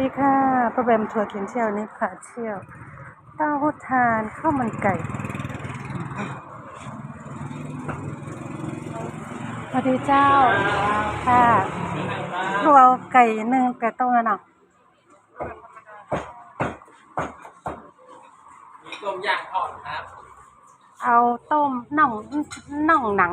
ดีค่ะป้าแบมทัวร์กินเที่ยวนี่พาเที่ยวเต้าหู้ทานข้าวมันไก่สวัสดีเจ้าค่ะลูกเอาไก่หนึ่งไก่ต้มแล้วเนาะมีต้มย่างทอดครับ เอาต้มน่องน่องหนัง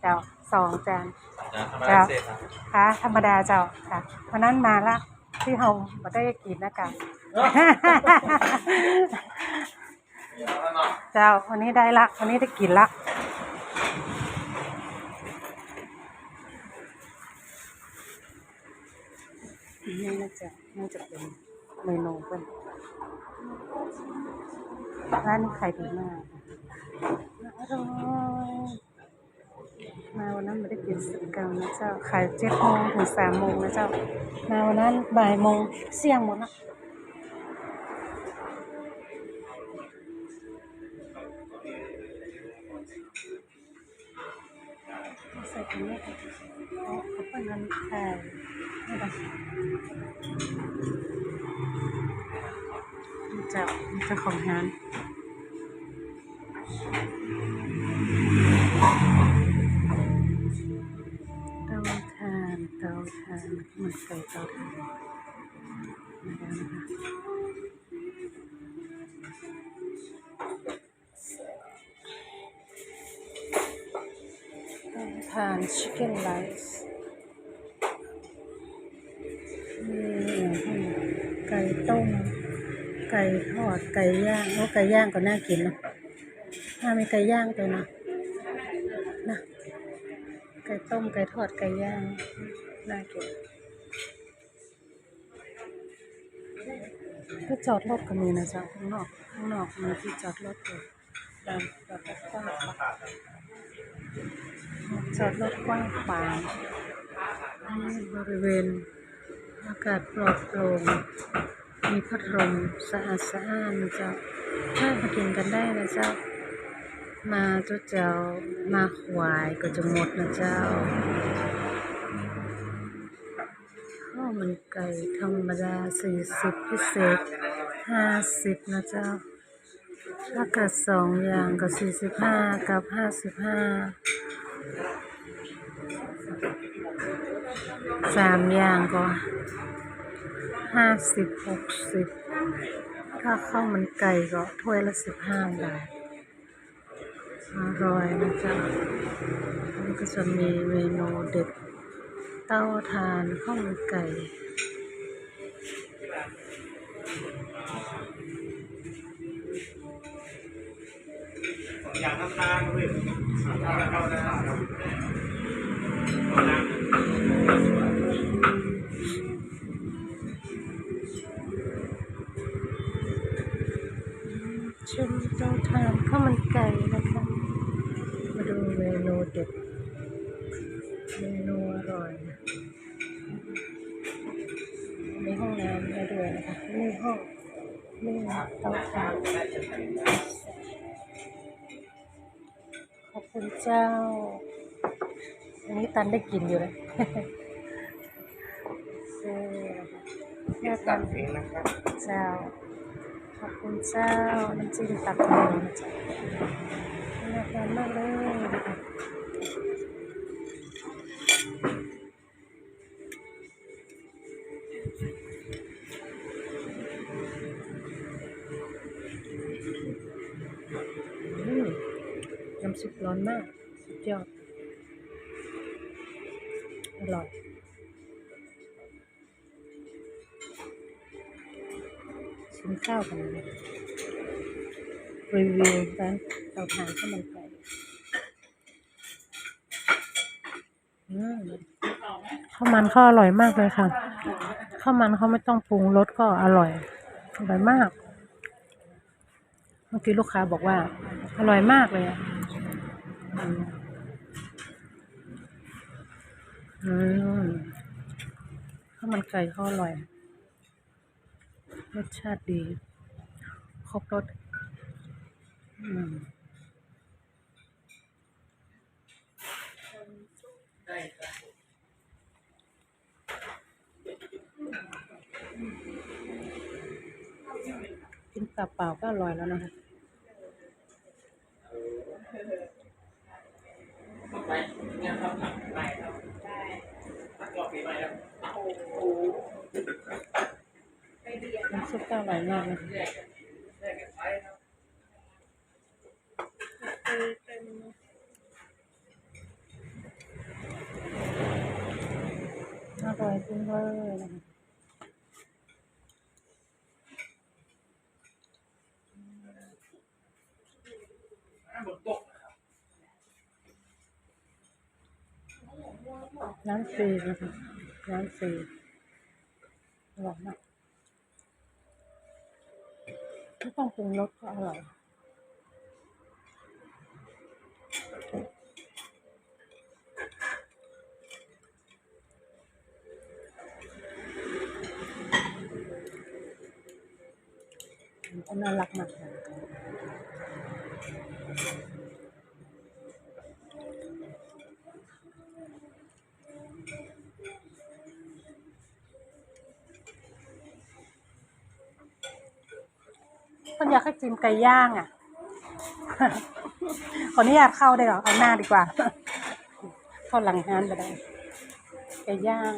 เจ้าสองจานจะทำอะไรเสร็จครับค่ะธรรมดาเจ้าค่ะวันนั้นมาละ ที่เฮาบ่ได้กินนะกันแล้วเนาะเจ้าวันนี้ได้ละวันนี้ได้กินละนี่น่าจะน่าจะเป็นเมนูเป็นร้านนี้ขายดีมากอร่อย มาวันนั้นไม่ได้กินสักกรัมนะเจ้า ขายเจ็ดโมงถึงสามโมงนะเจ้า มาวันนั้นบ่ายโมงเสี่ยงหมดนะใส่ตรงนี้ค่ะเอาเอาเปิ้ลนั้นใส่นี่ค่ะนี่เจ้านี่เจ้าของร้านานเตานมันไก่เตาถ่านมาแล้วนะคะเตาถ่านชิคเก้นไรซ์ไก่ต้ม ไก่ทอด ไก่ย่างโอ้ไก่ย่างก็น่ากินเนอะถ้ามีไก่ย่างไปนะนะไก่ต้มไก่ทอดไก่ย่าง น่ากินก็จอดรถก็มีนะจ๊ะข้างนอกข้างนอกมีที่จอดรถอยู่ลานจอดรถกว้างจอดรถกว้างขวางนี่บริเวณอากาศปลอดโปร่งมีพัดลมสะอาดสะอ้านนะจ้าถ้ามากินกันได้นะเจ้า มาเจ้าเจ้ามาควายก็จะหมดนะเจ้า ข้าวมันไก่ธรรมดาสี่สิบพิเศษห้าสิบนะเจ้า ถ้าเกิดสองอย่างก็สี่สิบห้ากับห้าสิบห้าสามอย่างก็ห้าสิบหกสิบถ้าข้าวมันไก่ก็ถ้วยละสิบห้าบาทอร่อยนะจ๊ะนนี้ก็จะมีเมนูเด็ด เตาทานข้าวมันไก่อย่างน้ำตาลด้วยเข้าได้ชิมเต้าทานข้าวมันไก่นะคะ มาดูเมนูเด็ด ห้องน้ำได้ด้วยนะคะนี่ห้องนี่เต้าทานขอบคุณเจ้า อันนี้ตันได้กินอยู่เลยซื้อนะคะแค่ตันเองนะครับเจ้า ขอบคุณเจ้า น้ำจิ้มตักทองนะจ๊ะน่าทานมากเลย น้ำซุปร้อนมาก สุดยอด อร่อยชิมข้าวกันนะรีวิวร้านเตาถ่านข้าวมันไก่อืมข้าวมันเขาอร่อยมากเลยค่ะข้าวมันเขาไม่ต้องปรุงรสก็อร่อยอร่อยมาก เมื่อกี้ลูกค้าบอกว่า อร่อยมากเลยอะ อืมข้าวมันไก่เขาอร่อย รสชาติดี ครบรสอืมได้ครับเปล่าก็อร่อยแล้วนะคะ ไปเนี่ยครับหลังได้ครับได้ตักรอบปีใหม่ครับโอ้โหน้ำซุปก็อร่อยมากเลยแยกกันแยกกันใช้ครับอร่อยจริงเลยนะคะ บนโต๊ะ น้ำฟรีนะคะน้ำฟรีอร่อยมากไม่ต้องปรุงรสก็อร่อยมันน่ารักมากเล ยคนอยากให้กินไก่ย่างอะ ขออนุญาตเข้าได้หรอเอาหน้าดีกว่า เข้าหลังฮานไปได้ไก่ย่าง